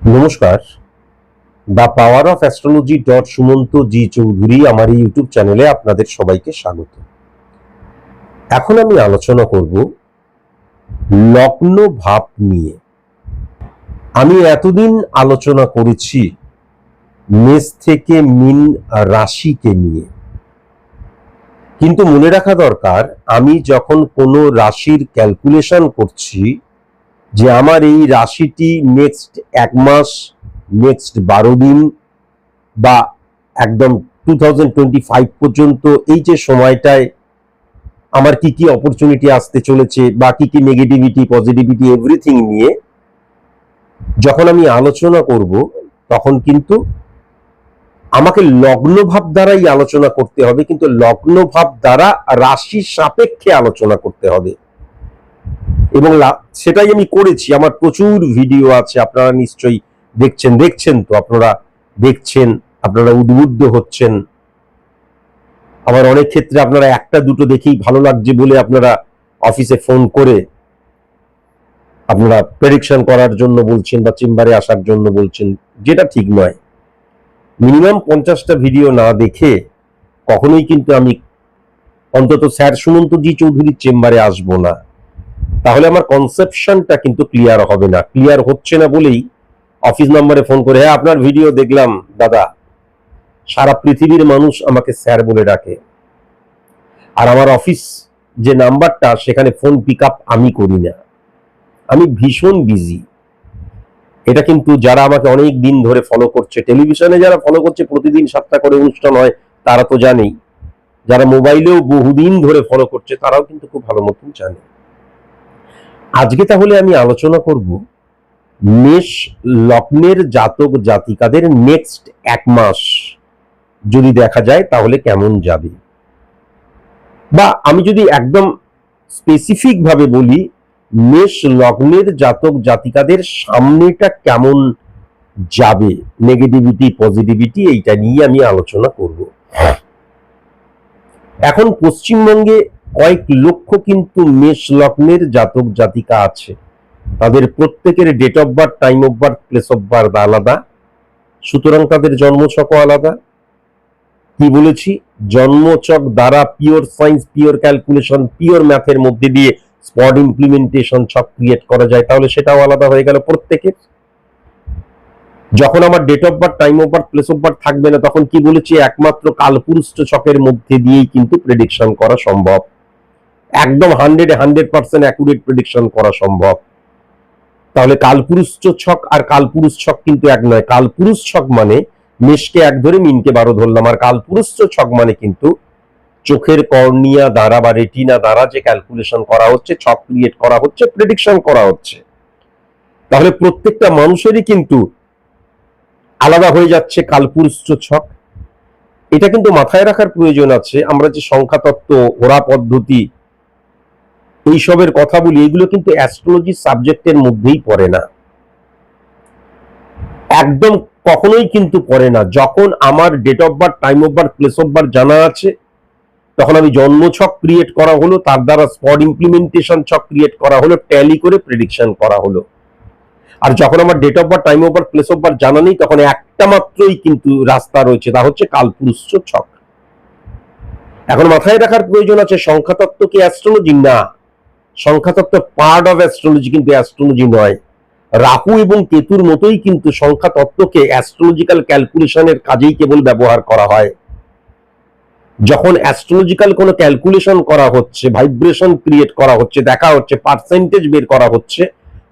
নমস্কার। The power of astrology dot Sumanta G Chowdhury আমার এই ইউটিউব চ্যানেলে আপনাদের সবাইকে স্বাগত। এখন আমি আলোচনা করব লগ্ন ভাব নিয়ে। আমি এতদিন আলোচনা করেছি মেষ থেকে মিন রাশিকে নিয়ে। কিন্তু মনে রাখা দরকার, আমি যখন কোনো রাশির ক্যালকুলেশন করছি যে আমার এই রাশিটি নেক্সট এক মাস নেক্সট বারো দিন বা একদম টু পর্যন্ত এই যে সময়টায় আমার কি কি অপরচুনিটি আসতে চলেছে বা কি কি নেগেটিভিটি পজিটিভিটি এভরিথিং নিয়ে যখন আমি আলোচনা করব, তখন কিন্তু আমাকে লগ্ন ভাব দ্বারাই আলোচনা করতে হবে, কিন্তু লগ্ন ভাব দ্বারা রাশি সাপেক্ষে আলোচনা করতে হবে। এবং সেটাই আমি করেছি। আমার প্রচুর ভিডিও আছে, আপনারা নিশ্চয়ই দেখছেন দেখছেন তো, আপনারা দেখছেন, আপনারা উদ্বুদ্ধ হচ্ছেন। আবার অনেক ক্ষেত্রে আপনারা একটা, দুটো দেখেই ভালো লাগছে বলে আপনারা অফিসে ফোন করে আপনারা প্রেডিকশন করার জন্য বলছেন বা চেম্বারে আসার জন্য বলছেন, যেটা ঠিক নয়। মিনিমাম পঞ্চাশটা ভিডিও না দেখে কখনোই কিন্তু আমি অন্তত স্যার সুমন্ত জি চৌধুরীর চেম্বারে আসব না। তাহলে আমার কনসেপশনটা কিন্তু ক্লিয়ার হবে না। ক্লিয়ার হচ্ছে না বলেই অফিস নম্বরে ফোন করে হ্যাঁ আপনার ভিডিও দেখলাম, দাদা। সারা পৃথিবীর মানুষ আমাকে স্যার বলে ডাকে। আর আমার অফিস যে নাম্বারটা সেখানে ফোন পিক আমি করি না। আমি ভীষণ বিজি এটা কিন্তু যারা আমাকে অনেক দিন ধরে ফলো করছে, টেলিভিশনে যারা ফলো করছে, প্রতিদিন সাতটা করে অনুষ্ঠান হয়, তারা তো জানেই। যারা মোবাইলেও বহুদিন ধরে ফলো করছে, তারাও কিন্তু খুব ভালো মতন জানে। আজকে তাহলে আমি আলোচনা করব মেষ লগ্নের জাতক জাতিকাদের নেক্সট এক মাস। যদি দেখা যায় তাহলে কেমন যাবে? বা আমি যদি একদম স্পেসিফিক ভাবে বলি, মেষ লগ্নের জাতক জাতিকাদের সামনেটা কেমন যাবে? নেগেটিভিটি পজিটিভিটি এইটা নিয়ে আমি আলোচনা করব। এখন পশ্চিমবঙ্গে কয়েক লক্ষ কিন্তু মেষ লগ্নের জাতক জাতিকা আছে। তাদের প্রত্যেকের date of birth time of birth place of birth আলাদা। সুতরাং তাদের জন্মছকও আলাদা। কি বলেছি? জন্মচক দ্বারা pure science pure calculation pure ম্যাথের মধ্যে দিয়ে স্পট ইমপ্লিমেন্টেশন ছক ক্রিয়েট করা যায়, তাহলে সেটাও আলাদা হয়ে গেল প্রত্যেকের। যখন আমার date of birth time of birth place of birth থাকবে না, তখন কি বলেছি? একমাত্র কালপুরুষ্ট ছকের মধ্যে দিয়েই কিন্তু প্রেডিকশন করা সম্ভব। একদম hundred hundred percent accurate prediction করা সম্ভব। তাহলে কালপুরুষ ছক আর কালপুরুষ ছক কিন্তু এক নয়। কালপুরুষ ছক মানে মেষকে এক ধরে মিনকে বারো ধরলাম। আর কালপুরুষ ছক মানে কিন্তু চোখের কর্নিয়া দ্বারা বা রেটিনা দ্বারা যে ক্যালকুলেশন করা হচ্ছে, ছক ক্রিয়েট করা হচ্ছে প্রেডিকশন করা হচ্ছে। তাহলে প্রত্যেকটা মানুষেরই কিন্তু আলাদা হয়ে যাচ্ছে কালপুরুষ ছক এটা কিন্তু মাথায় রাখার প্রয়োজন আছে। আমরা যে সংখ্যাতত্ত্ব, ওরা পদ্ধতি এইসবের কথা বলি, এগুলো কিন্তু অ্যাস্ট্রোলজি সাবজেক্টের মধ্যেই পড়ে না। একদম কখনোই কিন্তু পড়ে না। যখন আমার date of birth time of birth place of birth জানা আছে, তখন আমি জন্মছক ক্রিয়েট করা হলো, তার দ্বারা স্পট ইমপ্লিমেন্টেশন ছক ক্রিয়েট করা হলো ট্যালি করে প্রেডিকশন করা হলো। আর যখন আমার date of birth time of birth place of birth জানা নেই, তখন একটা মাত্রই কিন্তু রাস্তা রয়েছে, তা হচ্ছে কালপুরুষ ছক। এখন মাথায় রাখার প্রয়োজন আছে, সংখ্যাতত্ত্ব কি অ্যাস্ট্রোলজি না। সংখ্যাতত্ত্ব পার্ট অফ অ্যাস্ট্রোলজি কিন্তু অ্যাস্ট্রোলজি নয়। রাহু এবং কেতুর মতোই কিন্তু সংখ্যা তত্ত্বকে অ্যাস্ট্রোলজিক্যাল ক্যালকুলেশনের কাজেই কেবল ব্যবহার করা হয়। যখন অ্যাস্ট্রোলজিক্যাল কোনো ক্যালকুলেশন করা হচ্ছে ভাইব্রেশন ক্রিয়েট করা হচ্ছে, দেখা হচ্ছে পার্সেন্টেজ বের করা হচ্ছে,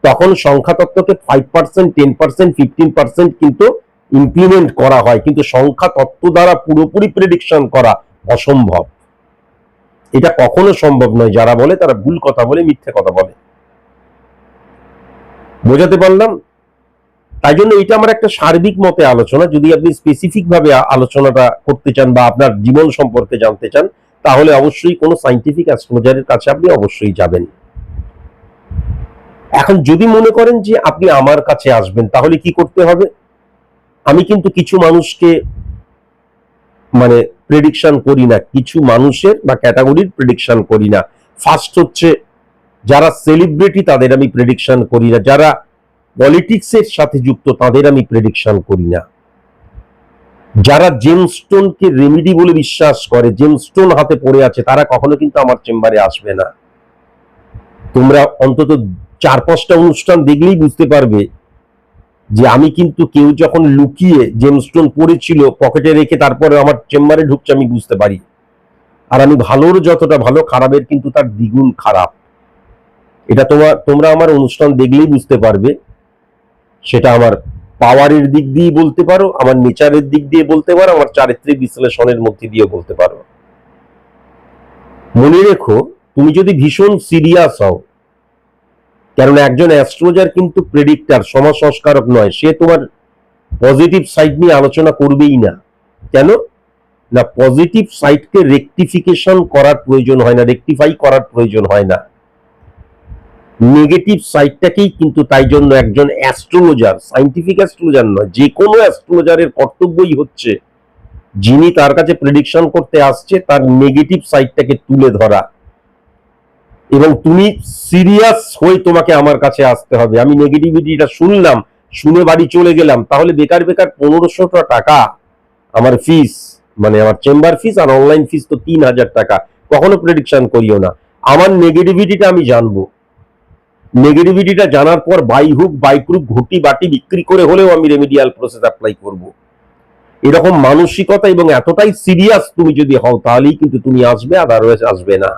তখন সংখ্যা তত্ত্বকে five percent ten percent fifteen percent কিন্তু ইমপ্লিমেন্ট করা হয়। কিন্তু সংখ্যা তত্ত্ব দ্বারা পুরোপুরি প্রেডিকশন করা অসম্ভব। এটা কখনো সম্ভব নয়। যারা বলে, তারা ভুল কথা বলে, মিথ্যে কথা বলে। বোঝাতে পারলাম? তাই জন্য এটা আমার একটা সার্বিক মতে আলোচনা। যদি আপনি স্পেসিফিক ভাবে আলোচনাটা করতে চান বা আপনার জীবন সম্পর্কে জানতে চান, তাহলে অবশ্যই কোনো সাইন্টিফিক অ্যাস্ট্রোলজারের কাছে আপনি অবশ্যই যাবেন। এখন যদি মনে করেন যে আপনি আমার কাছে আসবেন, তাহলে কি করতে হবে? আমি কিন্তু কিছু মানুষকে মানে প্রেডিকশন করি না, কিছু মানুষের বা ক্যাটাগরির প্রেডিকশন করি না। ফার্স্ট হচ্ছে, যারা সেলিব্রিটি তাদের আমি প্রেডিকশন করি না, যারা পলিটিক্সের সাথে যুক্ত তাদের আমি প্রেডিকশন করি না। যারা জেমস্টোনকে রেমিডি বলে বিশ্বাস করে জেমস্টোন হাতে পড়ে আছে, তারা কখনো কিন্তু আমার চেম্বারে আসবে না। তোমরা অন্তত চার পাঁচটা অনুষ্ঠান দেখলেই বুঝতে পারবে যে আমি কিন্তু কেউ যখন লুকিয়ে জেমস্টোন পড়েছিল পকেটে রেখে তারপরে আমার চেম্বারে ঢুকছে, আমি বুঝতে পারি। আর আমি ভালোর যতটা ভালো, খারাপের কিন্তু তার দ্বিগুণ খারাপ। এটা তোমার, তোমরা আমার অনুষ্ঠান দেখলেই বুঝতে পারবে। সেটা আমার পাওয়ারের দিক দিয়ে বলতে পারো, আমার নেচারের দিক দিয়ে বলতে পারো, আমার চারিত্রিক বিশ্লেষণের মধ্যে দিয়ে বলতে পারো। মনে রেখো, তুমি যদি ভীষণ সিরিয়াস হও কেননা একজন অ্যাস্ট্রোলজার কিন্তু প্রেডিক্টার সমাজ সংস্কারক নয়। সে তোমার পজিটিভ সাইড নিয়ে আলোচনা করবেই না। কেন? না পজিটিভ সাইডকে রেকটিফিকেশন করার প্রয়োজন হয় না রেকটিফাই করার প্রয়োজন হয় না। নেগেটিভ সাইডটাকেই কিন্তু তাই জন্য একজন অ্যাস্ট্রোলজার সাইন্টিফিক অ্যাস্ট্রোলজার নয়, যে কোনো অ্যাস্ট্রোলজারের কর্তব্যই হচ্ছে, যিনি তার কাছে প্রেডিকশন করতে আসছে, তার নেগেটিভ সাইডটাকে তুলে ধরা। এবং তুমি সিরিয়াস হয়ে তোমাকে আমার কাছে আসতে হবে। আমি নেগেটিভিটিটা শুনলাম, শুনে বাড়ি চলে গেলাম, তাহলে বেকার বেকার পনেরোশো টাকা আমার ফিস মানে আমার চেম্বার ফিস আর অনলাইন ফিস তো তিন হাজার টাকা। কখনো প্রেডিকশন করিও না। আমার নেগেটিভিটিটা আমি জানব। নেগেটিভিটিটা জানার পর বাই হুক বাই ক্রুক ঘুটি বাটি বিক্রি করে হলেও আমি রেমিডিয়াল প্রসেস অ্যাপ্লাই করব। এরকম মানসিকতা এবং এতটাই সিরিয়াস তুমি যদি হও, তাহলেই কিন্তু তুমি আসবে আদারওয়াইজ আসবে না।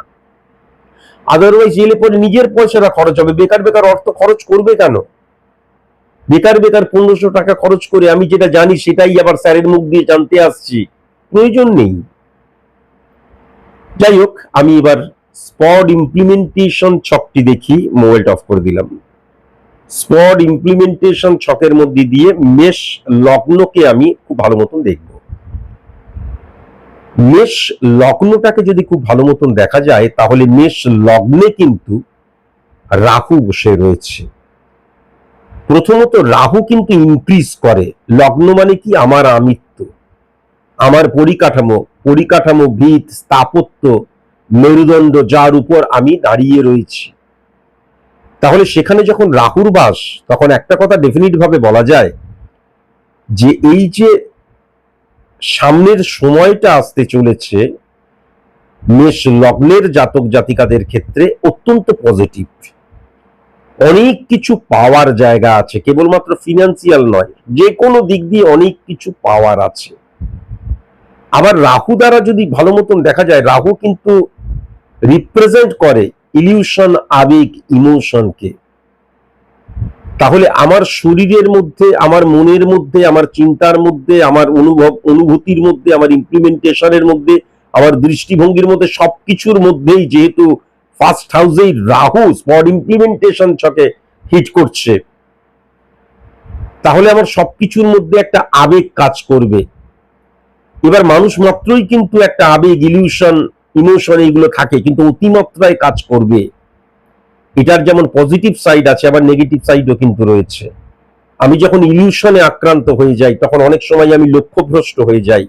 আদারওয়াইজ এলে পরে নিজের পয়সাটা খরচ হবে। বেকার বেকার অর্থ খরচ করবে কেন? বেকার বেকার পনেরোশো টাকা খরচ করে আমি যেটা জানি, সেটাই আবার স্যারের মুখ দিয়ে জানতে আসছি। প্রয়োজন নেই। যাই হোক, আমি এবার স্পট ইমপ্লিমেন্টেশন ছকটি দেখি, মোবাইলটা অফ করে দিলাম। স্পট ইমপ্লিমেন্টেশন ছকের মধ্যে দিয়ে মেষ লগ্নকে আমি খুব ভালো মতন দেখব। মেষ লগ্নটাকে যদি খুব ভালো মতন দেখা যায়, তাহলে মেষ লগ্নে কিন্তু রাহু বসে রয়েছে। প্রথমত রাহু কিন্তু ইনক্রিজ করে। লগ্ন মানে কি? আমার আমিত্ব। আমার পরিকাঠামো পরিকাঠামো, ভিত, স্থাপত্য, মেরুদণ্ড, যার উপর আমি দাঁড়িয়ে রয়েছি। তাহলে সেখানে যখন রাহুর বাস, তখন একটা কথা ডেফিনিট ভাবে বলা যায় যে, এই যে সামনের সময়টা আসতে চলেছে মেষ লগ্নের জাতক জাতিকাদের ক্ষেত্রে অত্যন্ত পজিটিভ অনেক কিছু পাওয়ার জায়গা আছে, কেবলমাত্র ফিনান্সিয়াল নয় যে কোনো দিক দিয়ে অনেক কিছু পাওয়ার আছে। আবার রাহু দ্বারা যদি ভালো মতন দেখা যায়, রাহু কিন্তু রিপ্রেজেন্ট করে ইলিউশন আবেগ ইমোশনকে তাহলে আমার শরীরের মধ্যে, আমার মনের মধ্যে, আমার চিন্তার মধ্যে, আমার অনুভব, অনুভূতির মধ্যে, আমার ইমপ্লিমেন্টেশনের মধ্যে, আমার দৃষ্টিভঙ্গির মধ্যে সবকিছুর মধ্যেই যেহেতু ফার্স্ট হাউসেই রাহু স্পট ইমপ্লিমেন্টেশন ছকে হিট করছে, তাহলে আমার সবকিছুর মধ্যে একটা আবেগ কাজ করবে। এবার মানুষ মাত্রই কিন্তু একটা আবেগ ইলিউশন ইমোশন এইগুলো থাকে, কিন্তু অতিমাত্রায় কাজ করবে। এটার যেমন পজিটিভ সাইড আছে, আবার নেগেটিভ সাইডও কিন্তু রয়েছে। আমি যখন ইলিউশনে আক্রান্ত হয়ে যাই, তখন অনেক সময় আমি লক্ষ্যভ্রষ্ট হয়ে যাই।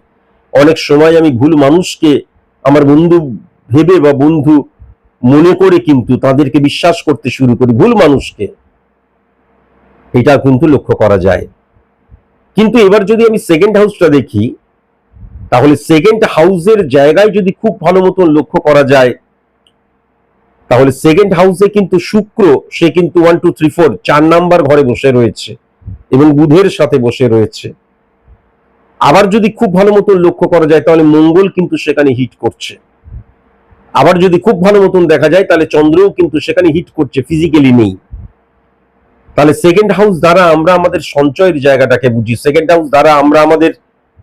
অনেক সময় আমি ভুল মানুষকে আমার বন্ধু ভেবে বা বন্ধু মনে করে কিন্তু তাদেরকে বিশ্বাস করতে শুরু করি, ভুল মানুষকে। এটা কিন্তু লক্ষ্য করা যায়। কিন্তু এবার যদি আমি সেকেন্ড হাউসটা দেখি, তাহলে সেকেন্ড হাউসের জায়গায় যদি খুব ভালো মতন লক্ষ্য করা যায় তাহলে সেকেন্ড হাউসে কিন্তু শুক্র, সে কিন্তু ওয়ান টু থ্রি ফোর চার নাম্বার ঘরে বসে রয়েছে এবং বুধের সাথে বসে রয়েছে। আবার যদি খুব ভালো মতন লক্ষ্য করা যায়, তাহলে মঙ্গল কিন্তু সেখানে হিট করছে। আবার যদি খুব ভালো মতন দেখা যায়, তাহলে চন্দ্রও কিন্তু সেখানে হিট করছে ফিজিক্যালি নেই। তাহলে সেকেন্ড হাউস দ্বারা আমরা আমাদের সঞ্চয়ের জায়গাটাকে বুঝি সেকেন্ড হাউস দ্বারা আমরা আমাদের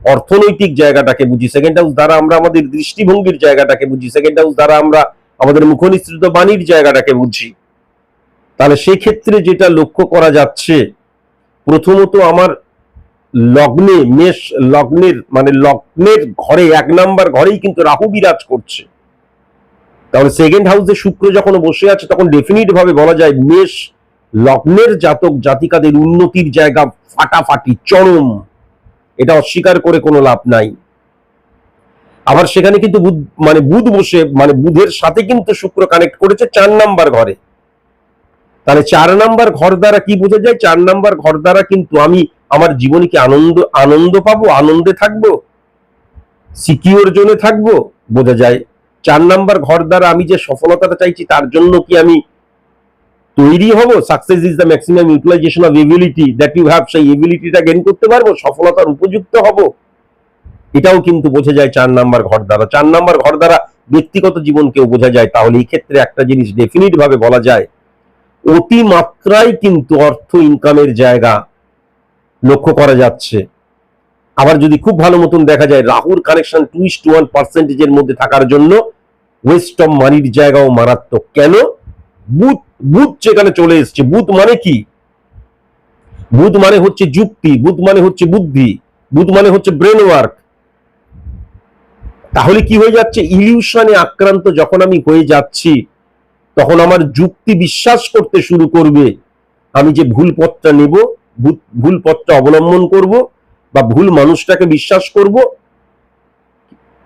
অর্থনৈতিক জায়গাটাকে বুঝি সেকেন্ড হাউস দ্বারা আমরা আমাদের দৃষ্টিভঙ্গির জায়গাটাকে বুঝি সেকেন্ড হাউস দ্বারা আমরা আমাদের মুখনিসৃত বাণীর জায়গাটাকে বুঝি। তাহলে সেক্ষেত্রে যেটা লক্ষ্য করা যাচ্ছে, প্রথমত আমার লগ্নে, মেষ লগ্নের মানে লগ্নের ঘরে, এক নাম্বার ঘরেই কিন্তু রাহু বিরাজ করছে। তাহলে সেকেন্ড হাউসে শুক্র যখন বসে আছে, তখন ডেফিনিট ভাবে বলা যায় মেষ লগ্নের জাতক জাতিকাদের উন্নতির জায়গা ফাটাফাটি, চরম। এটা অস্বীকার করে কোনো লাভ নাই। আবার সেখানে কিন্তু বুধ মানে বুধ বসে মানে বুধের সাথে কিন্তু শুক্র কানেক্ট করেছে চার নাম্বার ঘরে। তাহলে চার নাম্বার ঘর দ্বারা কি বোঝা যায়? চার নাম্বার ঘর দ্বারা কিন্তু আমি আমার জীবনে কি আনন্দ আনন্দ পাবো? আনন্দে থাকব? সিকিওর জোনে থাকব? বোঝা যায়। চার নাম্বার ঘর দ্বারা আমি যে সফলতাটা চাইছি, তার জন্য কি আমি তৈরি হব? Success is the maximum utilization of ability that you have সেই এবিলিটিটা গেন করতে পারব? সফলতার উপযুক্ত হব? এটাও কিন্তু বোঝা যায় চার নাম্বার ঘর দ্বারা চার নাম্বার ঘর দ্বারা ব্যক্তিগত জীবনকেও বোঝা যায়। তাহলে এই ক্ষেত্রে একটা জিনিস ডেফিনিট ভাবে বলা যায় অতিমাত্রায় কিন্তু অর্থ ইনকামের জায়গা লক্ষ্য করা যাচ্ছে। আবার যদি খুব ভালো মতন দেখা যায়, রাহুর connection two is to one পার্সেন্টেজের মধ্যে থাকার জন্য ওয়েস্ট অফ মানির জায়গাও মারাত্মক। কেন? বুথ বুথ যেখানে চলে এসছে বুথ মানে কি? বুথ মানে হচ্ছে যুক্তি বুথ মানে হচ্ছে বুদ্ধি বুথ মানে হচ্ছে ব্রেন ওয়ার্ক তাহলে কি হয়ে যাচ্ছে? ইলিউশনে আক্রান্ত যখন আমি হয়ে যাচ্ছি, তখন আমার যুক্তি বিশ্বাস করতে শুরু করবে। আমি যে ভুল পথটা নেব, ভুল পথটা অবলম্বন করব বা ভুল মানুষটাকে বিশ্বাস করব,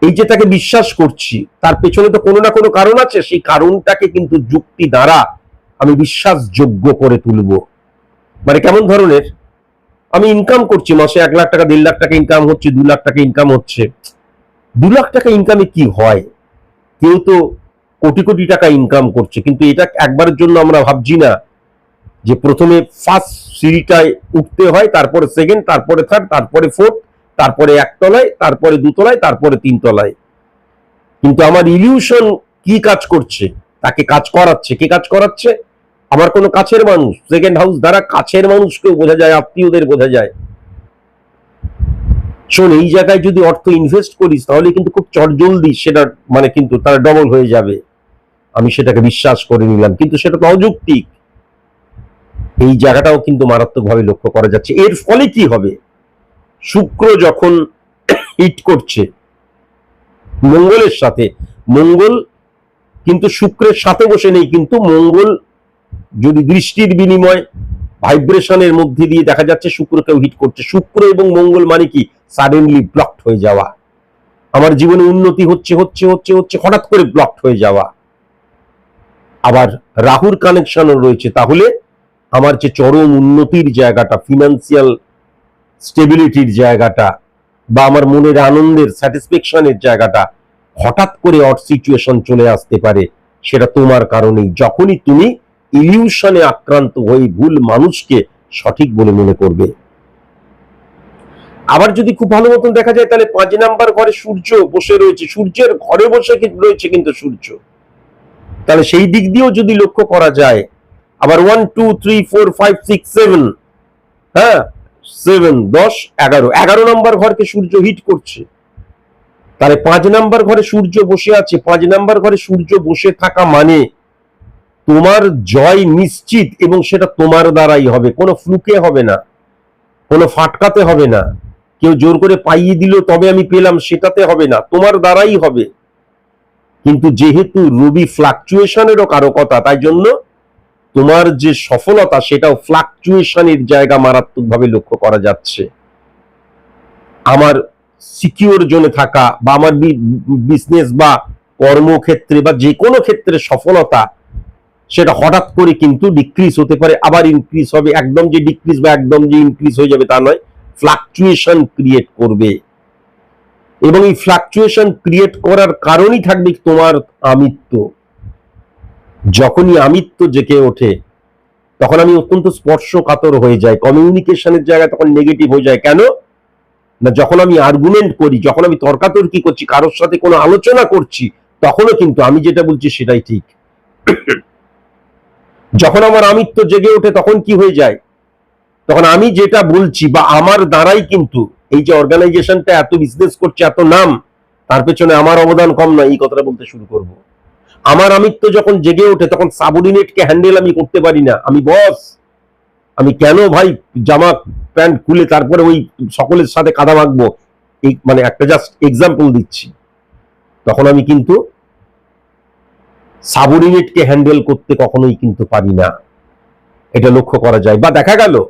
এই যে তাকে বিশ্বাস করছি, তার পেছনে তো কোনো না কোনো কারণ আছে, সেই কারণটাকে কিন্তু যুক্তি দ্বারা আমি বিশ্বাসযোগ্য করে তুলব। মানে কেমন ধরনের? আমি ইনকাম করছি, মাসে এক লাখ টাকা, দেড় লাখ টাকা ইনকাম হচ্ছে, দু লাখ টাকা ইনকাম হচ্ছে। দু লাখ টাকা ইনকামে কি হয়? কেউ তো কোটি কোটি টাকা ইনকাম করছে, কিন্তু এটা একবারের জন্য আমরা ভাবছি না যে প্রথমে ফার্স্ট সিঁড়িটায় উঠতে হয়, তারপরে সেকেন্ড তারপরে থার্ড তারপরে ফোর্থ তারপরে একতলায়, তারপরে দুতলায়, তারপরে তিনতলায়। কিন্তু আমার ইলিউশন কি কাজ করছে? তাকে কাজ করাচ্ছে, কে কাজ করাচ্ছে? আমার কোনো কাছের মানুষ সেকেন্ড হাউস দ্বারা কাছের মানুষকেও বোঝা যায়, আত্মীয়দের বোঝা যায়। শোন এই জায়গায় যদি অর্থ ইনভেস্ট করিস, তাহলে কিন্তু খুব চটজলদি সেটা মানে কিন্তু তারা ডবল হয়ে যাবে। আমি সেটাকে বিশ্বাস করে নিলাম, কিন্তু সেটা তো অযৌক্তিক। এই জায়গাটাও কিন্তু মারাত্মকভাবে লক্ষ্য করা যাচ্ছে। এর ফলে কি হবে? শুক্র যখন হিট করছে, মঙ্গলের সাথে, মঙ্গল কিন্তু শুক্রের সাথে বসে নেই, কিন্তু মঙ্গল যদি দৃষ্টির বিনিময় ভাইব্রেশনের মধ্যে দিয়ে দেখা যাচ্ছে শুক্রকেও হিট করছে। শুক্র এবং মঙ্গল মানে কি? সাডেনলি ব্লকড হয়ে যাওয়া। আমার জীবনে উন্নতি হচ্ছে হচ্ছে হচ্ছে হচ্ছে, হঠাৎ করে ব্লকড হয়ে যাওয়া। আবার রাহুর কানেকশনও রয়েছে। তাহলে আমার যে চরম উন্নতির জায়গাটা ফিনান্সিয়াল স্টেবিলিটির জায়গাটা, বা আমার মনের আনন্দের স্যাটিসফ্যাকশনের জায়গাটা, হঠাৎ করে অট সিচুয়েশন চলে আসতে পারে, সেটা তোমার কারণেই। যখনই তুমি ইলিউশনে আক্রান্ত হয়ে ভুল মানুষকে সঠিক বলে মনে করবে। আবার যদি খুব ভালো মতন দেখা যায়, তাহলে পাঁচ নাম্বার ঘরে সূর্য বসে রয়েছে। সূর্যের ঘরে বসে রয়েছে কিন্তু সূর্য। তাহলে সেই দিক দিয়েও যদি লক্ষ্য করা যায়, আবার one two three four five six seven হ্যাঁ সেভেন দশ, এগারো। এগারো নম্বর ঘরকে সূর্য হিট করছে। তাহলে পাঁচ নাম্বার ঘরে সূর্য বসে আছে। পাঁচ নাম্বার ঘরে সূর্য বসে থাকা মানে তোমার জয় নিশ্চিত এবং সেটা তোমার দ্বারাই হবে। কোনো ফ্লুকে হবে না, কোনো ফাটকাতে হবে না। কেউ জোর করে পাইয়ে দিল, তবে আমি পেলাম, সেটাতে হবে না, তোমার দ্বারাই হবে। কিন্তু যেহেতু রবি ফ্লাকচুয়েশনেরও কারও কথা, তাই জন্য তোমার যে সফলতা, সেটাও ফ্লাকচুয়েশনের জায়গা মারাত্মকভাবে লক্ষ্য করা যাচ্ছে। আমার সিকিউর জোনে থাকা বা আমার বিজনেস বা কর্মক্ষেত্রে বা যে কোনো ক্ষেত্রে সফলতা সেটা হঠাৎ করে কিন্তু ডিক্রিজ হতে পারে, আবার ইনক্রিজ হবে। একদম যে ডিক্রিজ বা একদম যে ইনক্রিজ হয়ে যাবে তা নয় ফ্লাকচুয়েশন ক্রিয়েট করবে। এবং এই ফ্লাকচুয়েশন ক্রিয়েট করার কারণই থাকবে তোমার আমিত্ব। যখনই আমিত্ব জেগে ওঠে, তখন আমি অত্যন্ত স্পর্শকাতর হয়ে যাই। কমিউনিকেশনের জায়গায় তখন নেগেটিভ হয়ে যায়। কেন? না, যখন আমি আর্গুমেন্ট করি, যখন আমি তর্কাতর্কি করছি, কারোর সাথে কোনো আলোচনা করছি, তখনও কিন্তু আমি যেটা বলছি সেটাই ঠিক। যখন আমার আমিত্ব জেগে ওঠে, তখন কি হয়ে যায়? তখন আমি যেটা বলছি বা আমার দ্বারাই কিন্তু এই যে অর্গানাইজেশনটা এত বিজনেস করছে, এত নাম, তার পেছনে আমার অবদান কম নয়, এই কথাটা বলতে শুরু করব। আমার আমিত্ব যখন জেগে ওঠে, তখন সাবঅর্ডিনেটকে হ্যান্ডেল আমি করতে পারি না। আমি বস আমি কেন ভাই জামা প্যান্ট খুলে তারপরে ওই সকলের সাথে কাদা মাখবো? মানে একটা জাস্ট এক্সাম্পল দিচ্ছি। তখন আমি কিন্তু সাবঅর্ডিনেটকে হ্যান্ডেল করতে কখনোই কিন্তু পারি না। এটা লক্ষ্য করা যায়। বা দেখা গেল,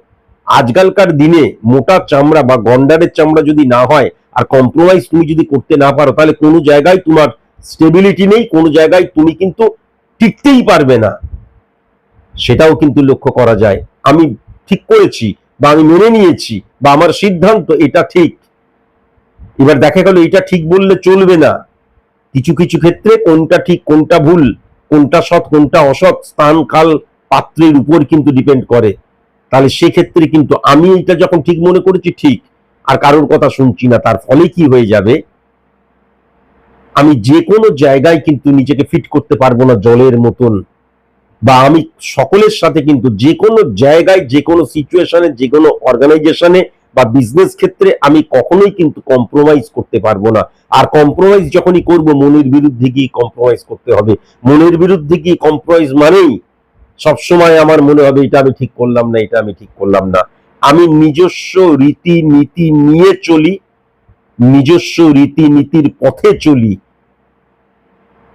আজকালকার দিনে মোটা চামড়া বা গন্ডারের চামড়া যদি না হয়, আর কম্প্রোমাইজ তুমি যদি করতে না পারো, তাহলে কোনো জায়গায় তোমার স্টেবিলিটি নেই, কোনো জায়গায় তুমি কিন্তু টিকতেই পারবে না। সেটাও কিন্তু লক্ষ্য করা যায়। আমি ঠিক করেছি বা আমি মেনে নিয়েছি বা আমার সিদ্ধান্ত এটা ঠিক। এবার দেখা গেল, এটা ঠিক বললে চলবে না। কিছু কিছু ক্ষেত্রে কোনটা ঠিক, কোনটা ভুল কোনটা সৎ, কোনটা অসৎ, স্থান, কাল, পাত্রের উপর কিন্তু ডিপেন্ড করে। তাহলে সেক্ষেত্রে কিন্তু আমি এটা যখন ঠিক মনে করেছি, ঠিক। আর কারোর কথা শুনছি না, তার ফলে কি হয়ে যাবে? আমি যে কোনো জায়গায় কিন্তু নিজেকে ফিট করতে পারব না জলের মতন। বা আমি সকলের সাথে কিন্তু যে কোনো জায়গায় যে কোনো সিচুয়েশনে যে কোনো অর্গানাইজেশনে বা বিজনেস ক্ষেত্রে আমি কখনোই কিন্তু কম্প্রোমাইজ করতে পারব না। আর কম্প্রোমাইজ যখনই করব, মনের বিরুদ্ধে গিয়ে কম্প্রোমাইজ করতে হবে। মনের বিরুদ্ধে গিয়ে কম্প্রোমাইজ মানেই সবসময় আমার মনে হবে, এটা আমি ঠিক করলাম না, এটা আমি ঠিক করলাম না। আমি নিজস্ব রীতি নীতি নিয়ে চলি, নিজস্ব রীতি নীতির পথে চলি,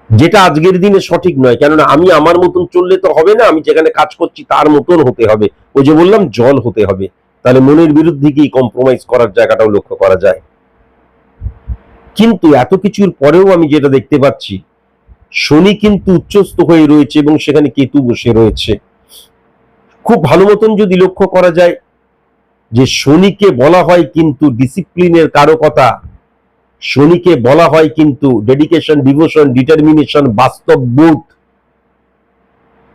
যেটা আজকের দিনে সঠিক নয়। কেননা আমি আমার মতন চললে তো হবে না, আমি যেখানে কাজ করছি তার মতন হতে হবে। ওই যে বললাম, জল হতে হবে। তাহলে মনের বিরুদ্ধে গিয়ে কম্প্রোমাইজ করার জায়গাটাও লক্ষ্য করা যায়? কিন্তু এত কিছুর পরেও আমি যেটা দেখতে পাচ্ছি, শনি কিন্তু উচ্চস্থ হয়ে রয়েছে এবং সেখানে কেতু বসে রয়েছে। খুব ভালো মতন যদি লক্ষ্য করা যায় যে শনিকে বলা হয় কিন্তু ডিসিপ্লিনের কারকতা, শনিকে বলা হয় কিন্তু ডেডিকেশন ডিভোশন ডিটারমিনেশন বাস্তব বোধ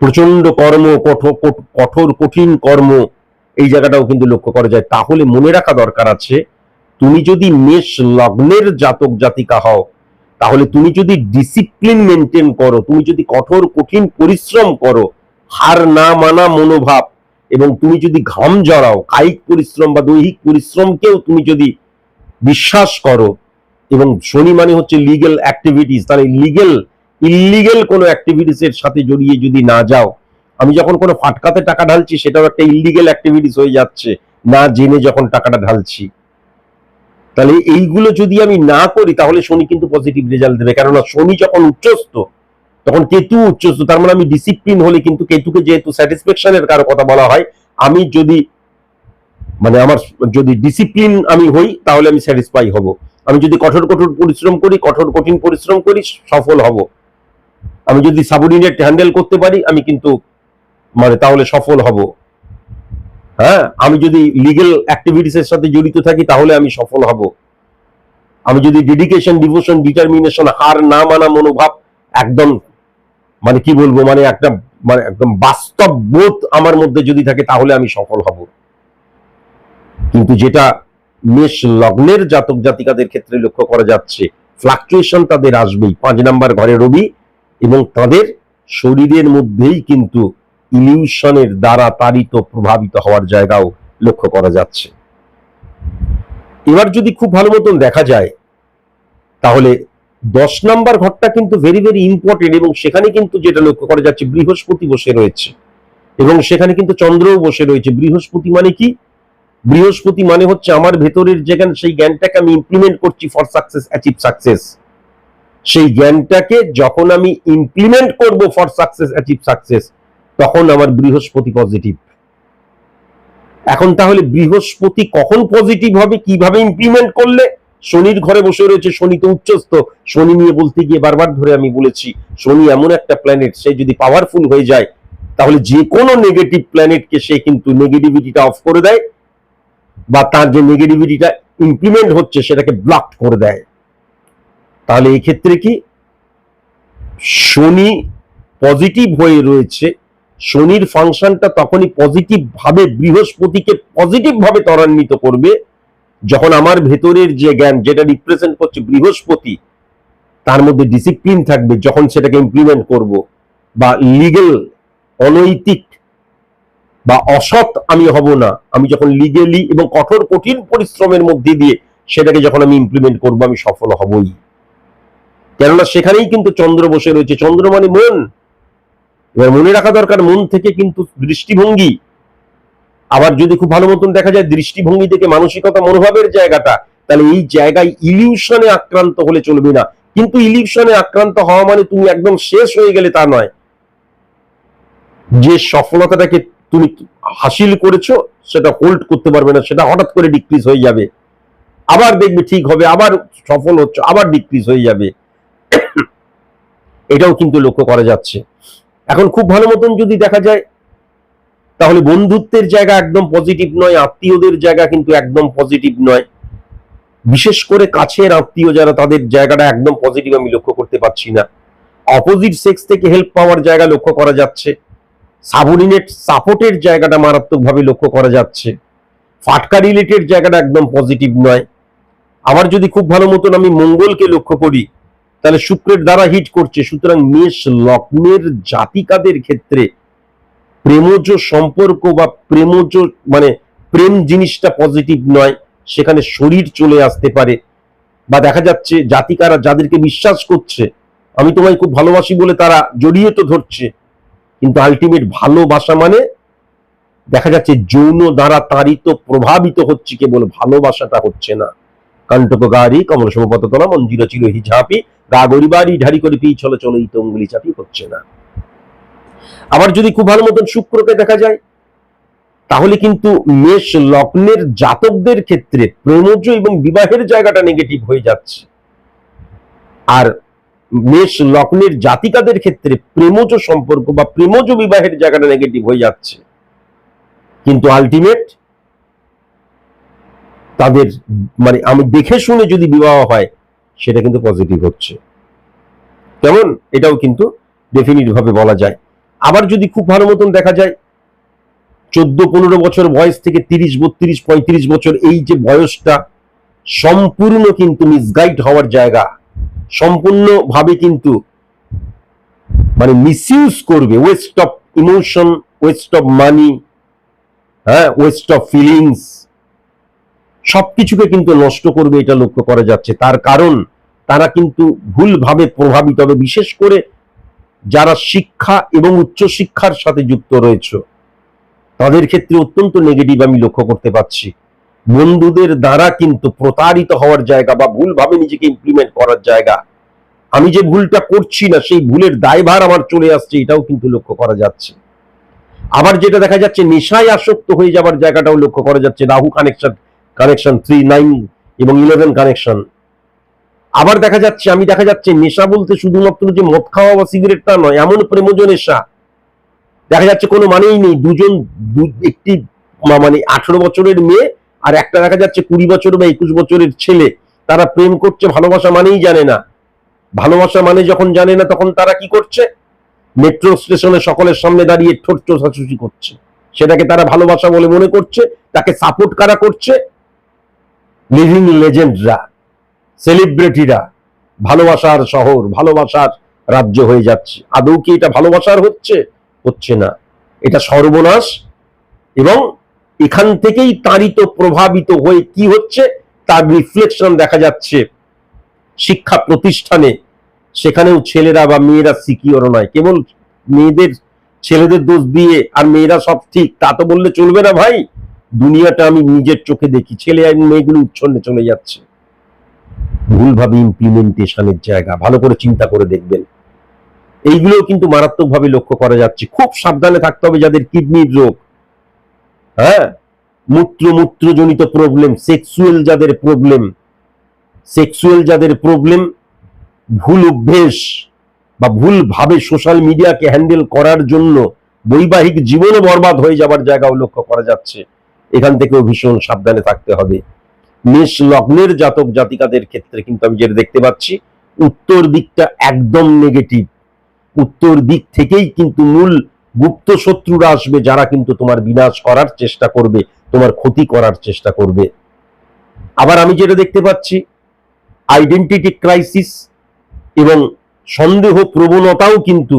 প্রচণ্ড কর্ম কঠোর, কঠিন কর্ম এই জায়গাটাও কিন্তু লক্ষ্য করা যায়। তাহলে মনে রাখা দরকার আছে, তুমি যদি মেষ লগ্নের জাতক জাতিকা হও, তাহলে তুমি যদি ডিসিপ্লিন মেনটেন করো, তুমি যদি কঠোর, কঠিন পরিশ্রম করো, হার না মানা মনোভাব, এবং তুমি যদি ঘাম জড়াও, কায়িক পরিশ্রম বা দৈহিক পরিশ্রমকেও তুমি যদি বিশ্বাস করো, এবং শনি মানে হচ্ছে লিগেল অ্যাক্টিভিটিস তাহলে লিগেল ইলিগেল কোনো অ্যাক্টিভিটিসের সাথে জড়িয়ে যদি না যাও আমি যখন কোনো ফাটকাতে টাকা ঢালছি, সেটাও একটা ইলিগেল অ্যাক্টিভিটিস হয়ে যাচ্ছে, না জেনে যখন টাকাটা ঢালছি। তাহলে এইগুলো যদি আমি না করি, তাহলে শনি কিন্তু পজিটিভ রেজাল্ট দেবে। কেননা শনি যখন উচ্চস্থ, তখন কেতু উচ্চস্থ, তার মানে আমি ডিসিপ্লিন হলে কিন্তু কেতুকে যেহেতু স্যাটিসফ্যাকশনের কারও কথা বলা হয়, আমি যদি মানে আমার যদি ডিসিপ্লিন আমি হই, তাহলে আমি স্যাটিসফাই হব। আমি যদি কঠোর কঠোর পরিশ্রম করি, কঠোর কঠিন পরিশ্রম করি, সফল হব। আমি যদি সাবঅর্ডিনেট হ্যান্ডেল করতে পারি, আমি কিন্তু মানে তাহলে সফল হব। হ্যাঁ আমি যদি লিগেল অ্যাক্টিভিটিস এর সাথে জড়িত থাকি, তাহলে আমি সফল হব। আমি যদি ডেডিকেশন ডিভোশন ডিটারমিনেশন হার না মানা মনোভাব, একদম মানে কি বলব মানে একটা মানে একদম বাস্তব বোধ আমার মধ্যে যদি থাকে, তাহলে আমি সফল হব। কিন্তু যেটা মেষ লগ্নের জাতক জাতিকাদের ক্ষেত্রে লক্ষ্য করা যাচ্ছে ফ্লাকচুয়েশন তাদের আসবেই। পাঁচ নাম্বার ঘরে রবি এবং তাদের শরীরের মধ্যেই কিন্তু ইলিউশনের দ্বারা তাড়িত প্রভাবিত হওয়ার জায়গাও লক্ষ্য করা যাচ্ছে। এবার যদি খুব ভালো মতন দেখা যায়, তাহলে দশ নাম্বার ঘরটা কিন্তু ভেরি ভেরি ইম্পর্টেন্ট এবং সেখানে কিন্তু যেটা লক্ষ্য করা যাচ্ছে, বৃহস্পতি বসে রয়েছে। এবং সেখানে কিন্তু চন্দ্রও বসে রয়েছে। বৃহস্পতি মানে কি? বৃহস্পতি মানে হচ্ছে আমার ভেতরের যেখানে সেই জ্ঞানটাকে আমি ইমপ্লিমেন্ট করছি ফর সাকসেস অ্যাচিভ সাকসেস সেই জ্ঞানটাকে যখন আমি ইমপ্লিমেন্ট করব ফর সাকসেস অ্যাচিভ সাকসেস তখন আমার বৃহস্পতি পজিটিভ এখন তাহলে বৃহস্পতি কখন পজিটিভ হবে, কীভাবে ইমপ্লিমেন্ট করলে? শনির ঘরে বসে রয়েছে, শনি তো উচ্চস্থ। শনি নিয়ে বলতে গিয়ে বারবার ধরে আমি বলেছি, শনি এমন একটা প্ল্যানেট সে যদি পাওয়ারফুল হয়ে যায়, তাহলে যে কোনো নেগেটিভ প্ল্যানেটকে সে কিন্তু নেগেটিভিটিটা অফ করে দেয়, বা তার যে নেগেটিভিটিটা ইমপ্লিমেন্ট হচ্ছে, সেটাকে ব্লক করে দেয়। তাহলে এই ক্ষেত্রে কি? শনি পজিটিভ হয়ে রয়েছে শনির ফাংশনটা তখনই পজিটিভ ভাবে, বৃহস্পতিকে পজিটিভ ভাবে ত্বরান্বিত করবে, যখন আমার ভেতরের যে জ্ঞান যেটা রিপ্রেজেন্ট করছে বৃহস্পতি, তার মধ্যে ডিসিপ্লিন থাকবে, যখন সেটাকে ইমপ্লিমেন্ট করব। বা লিগেল অনৈতিক বা অসৎ আমি হব না, আমি যখন লিগেলি এবং কঠোর কঠিন পরিশ্রমের মধ্যে দিয়ে সেটাকে যখন আমি ইমপ্লিমেন্ট করব, আমি সফল হবই। কেননা সেখানেই কিন্তু চন্দ্র বসে রয়েছে। চন্দ্র মানে মন। এবার মনে রাখা দরকার, মন থেকে কিন্তু দৃষ্টিভঙ্গি। আবার যদি খুব ভালো মতন দেখা যায়, দৃষ্টিভঙ্গি থেকে মানসিকতা, মনোভাবের জায়গাটা, তাহলে এই জায়গায় ইলিউশনে আক্রান্ত হলে চলবে না। কিন্তু ইলিউশনে আক্রান্ত হওয়া মানে তুমি একদম শেষ হয়ে গেলে তা নয়। যে সফলতাটাকে তুমি হাসিল করেছ, সেটা হোল্ড করতে পারবে না, সেটা হঠাৎ করে ডিক্রিজ হয়ে যাবে। আবার দেখবে ঠিক হবে, আবার সফল হচ্ছে, আবার ডিক্রিজ হয়ে যাবে। এটাও কিন্তু লক্ষ্য করা যাচ্ছে। এখন খুব ভালো মতন যদি দেখা যায়, তাহলে বন্ধুত্বের জায়গা একদম পজিটিভ নয়, আত্মীয়দের জায়গা কিন্তু একদম পজিটিভ নয়। বিশেষ করে কাছের আত্মীয় যারা, তাদের জায়গাটা একদম পজিটিভ আমি লক্ষ্য করতে পারছি না। অপোজিট সেক্স থেকে হেল্প পাওয়ার জায়গা লক্ষ্য করা যাচ্ছে। সাবঅর্ডিনেট সাপোর্টের জায়গাটা মারাত্মকভাবে লক্ষ্য করা যাচ্ছে। ফাটকা রিলেটেড জায়গাটা একদম পজিটিভ নয়। আবার যদি খুব ভালো মতন আমি মঙ্গলকে লক্ষ্য করি তাহলে শুক্রের দ্বারা হিট করছে। সুতরাং মেষ লগ্নের জাতিকাদের ক্ষেত্রে প্রেমজ সম্পর্ক বা প্রেমজ মানে প্রেম জিনিসটা পজিটিভ নয়, সেখানে শরীর চলে আসতে পারে বা দেখা যাচ্ছে জাতিকারা যাদেরকে বিশ্বাস করছে, আমি তোমায় খুব ভালোবাসি বলে তারা জড়িয়ে তো ধরছে, কিন্তু আলটিমেট ভালোবাসা মানে দেখা যাচ্ছে যৌন দ্বারা তাড়িত, প্রভাবিত হচ্ছে, কেবল ভালোবাসাটা হচ্ছে না। কণ্টক গাড়ি কমল সমপতলা মঞ্জির ছিল হিঝাপি গা গরিবারি ঢারি করে পিই চলে চলে ইতো অঙ্গুলি চাপি হচ্ছে না। আবার যদি খুব ভালো মতন শুক্রকে দেখা যায়, তাহলে কিন্তু মেষ লগ্নের জাতকদের ক্ষেত্রে প্রেমজ এবং বিবাহের জায়গাটা নেগেটিভ হয়ে যাচ্ছে। আর মেষ লগ্নের জাতিকাদের ক্ষেত্রে প্রেমজ সম্পর্ক বা প্রেমজ বিবাহের জায়গাটা নেগেটিভ হয়ে যাচ্ছে। কিন্তু আলটিমেট তাদের মানে আমি দেখে শুনে যদি বিবাহ হয় সেটা কিন্তু পজিটিভ হচ্ছে। কেমন? এটাও কিন্তু ডেফিনিট ভাবে বলা যায়। আবার যদি খুব ভালো মতন দেখা যায় চোদ্দ পনেরো বছর বয়স থেকে তিরিশ বত্রিশ পঁয়ত্রিশ বছর এই যে বয়সটা সম্পূর্ণ কিন্তু মিসগাইড হওয়ার জায়গা। সম্পূর্ণভাবে কিন্তু মানে মিসইউজ করবে। Waste of emotion waste of money হ্যাঁ ওয়েস্ট অফ ফিলিংস সবকিছুকে কিন্তু নষ্ট করবে এটা লক্ষ্য করা যাচ্ছে। তার কারণ তারা কিন্তু ভুলভাবে প্রভাবিত হবে, বিশেষ করে যারা শিক্ষা এবং উচ্চশিক্ষার সাথে যুক্ত রয়েছে। তাদের ক্ষেত্রে অত্যন্ত নেগেটিভ আমি লক্ষ্য করতে পারছি। বন্ধুদের দ্বারা কিন্তু প্রতারিত হওয়ার জায়গা বা ভুলভাবে নিজেকে ইমপ্লিমেন্ট করার জায়গা। আমি যে ভুলটা করছি না, সেই ভুলের দায়ভার আমার চলে আসছে, এটাও কিন্তু লক্ষ্য করা যাচ্ছে। আবার যেটা দেখা যাচ্ছে, নেশায় আসক্ত হয়ে যাবার জায়গাটাও লক্ষ্য করা যাচ্ছে। Rahu connection connection three nine এবং ইলেভেন কানেকশন আবার দেখা যাচ্ছে, আমি দেখা যাচ্ছে, নেশা বলতে শুধুমাত্র যে মদ খাওয়া বা সিগারেটটা নয়, এমন প্রেমজ নেশা। দেখা যাচ্ছে কোনো মানেই নেই, দুজন একটি মানে আঠারো বছরের মেয়ে আর একটা দেখা যাচ্ছে কুড়ি বছর বা একুশ বছরের ছেলে। তারা প্রেম করছে, ভালোবাসা মানেই জানে না। ভালোবাসা মানে যখন জানে না, তখন তারা কি করছে? মেট্রো স্টেশনে সকলের সামনে দাঁড়িয়ে ঠোঁট চোষাচুষি করছে। সেটাকে তারা ভালোবাসা বলে মনে করছে, তাকে সাপোর্ট কারা করছে? লিভিং লেজেন্ডরা সেলিব্রিটিরা ভালোবাসার শহর, ভালোবাসার রাজ্য হয়ে যাচ্ছে। আদৌ কি এটা ভালোবাসার হচ্ছে? হচ্ছে না। এটা সর্বনাশ এবং এখান থেকেই তাড়িত প্রভাবিত হয়ে কি হচ্ছে? তার রিফ্লেকশন দেখা যাচ্ছে শিক্ষা প্রতিষ্ঠানে। সেখানেও ছেলেরা বা মেয়েরা সিকিওর নয়। কেবল মেয়েদের, ছেলেদের দোষ দিয়ে আর মেয়েরা সব ঠিক, তা তো বললে চলবে না ভাই। দুনিয়াটা আমি নিজের চোখে দেখি। ছেলে আর মেয়েগুলো উচ্ছন্নে চলে যাচ্ছে। ভুলভাবে ইমপ্লিমেন্টেশনের জায়গা। ভালো করে চিন্তা করে দেখবেন। এইগুলো কিন্তু মারাত্মকভাবে লক্ষ্য করা যাচ্ছে। খুব সাবধানে থাকতে হবে যাদের কিডনির রোগ। হ্যাঁ? মূত্র মূত্রজনিত প্রবলেম সেক্সুয়াল যাদের প্রবলেম সেক্সুয়াল যাদের প্রবলেম ভুল অভ্যেস বা ভুল ভাবে সোশ্যাল মিডিয়াকে হ্যান্ডেল করার জন্য বৈবাহিক জীবনে বরবাদ হয়ে যাবার জায়গাও লক্ষ্য করা যাচ্ছে। এখান থেকেও ভীষণ সাবধানে থাকতে হবে। মেষ লগ্নের জাতক জাতিকাদের ক্ষেত্রে কিন্তু আমি যেটা দেখতে পাচ্ছি, উত্তর দিকটা একদম নেগেটিভ উত্তর দিক থেকেই কিন্তু মূল গুপ্ত শত্রুরা আসবে যারা কিন্তু তোমার বিনাশ করার চেষ্টা করবে, তোমার ক্ষতি করার চেষ্টা করবে। আবার আমি যেটা দেখতে পাচ্ছি আইডেন্টিটি ক্রাইসিস এবং সন্দেহ প্রবণতাও কিন্তু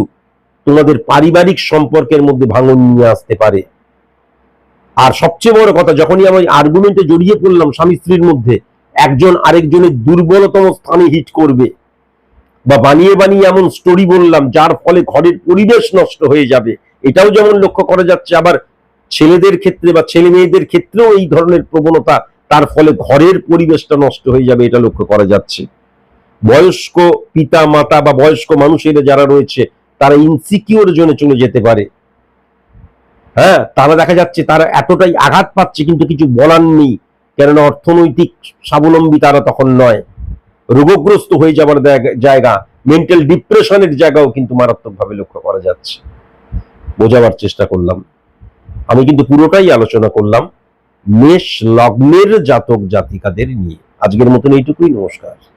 তোমাদের পারিবারিক সম্পর্কের মধ্যে ভাঙন নিয়ে আসতে পারে। আর সবচেয়ে বড় কথা, যখনই আমি আর্গুমেন্টে জড়িয়ে পড়লাম স্বামী স্ত্রীর মধ্যে, একজন আরেকজনের দুর্বলতম স্থানে হিট করবে বা বানিয়ে বানিয়ে এমন স্টোরি বললাম, যার ফলে ঘরের পরিবেশ নষ্ট হয়ে যাবে। এটাও যেমন লক্ষ্য করা যাচ্ছে, আবার ছেলেদের ক্ষেত্রে বা ছেলে মেয়েদের ক্ষেত্রেও এই ধরনের প্রবণতা, তার ফলে ঘরের পরিবেশটা নষ্ট হয়ে যাবে, এটা লক্ষ্য করা যাচ্ছে। বয়স্ক পিতা মাতা বা বয়স্ক মানুষেরা যারা রয়েছে, তারা ইনসিকিউর জন্য চলে যেতে পারে। হ্যাঁ তারা দেখা যাচ্ছে তারা এতটাই আঘাত পাচ্ছে কিন্তু কিছু বলার নেই। কেননা অর্থনৈতিক স্বাবলম্বী তারা তখন নয়। রোগগ্রস্ত হয়ে জায়গা- জায়গা মেন্টাল ডিপ্রেশনের জায়গাও কিন্তু মারাত্মকভাবে লক্ষ্য করা যাচ্ছে। বোঝাবার চেষ্টা করলাম। আমি কিন্তু পুরোটাই আলোচনা করলাম। মেষ লগ্নের জাতক জাতিকাদের নিয়ে। আজকের মতন এইটুকুই, নমস্কার।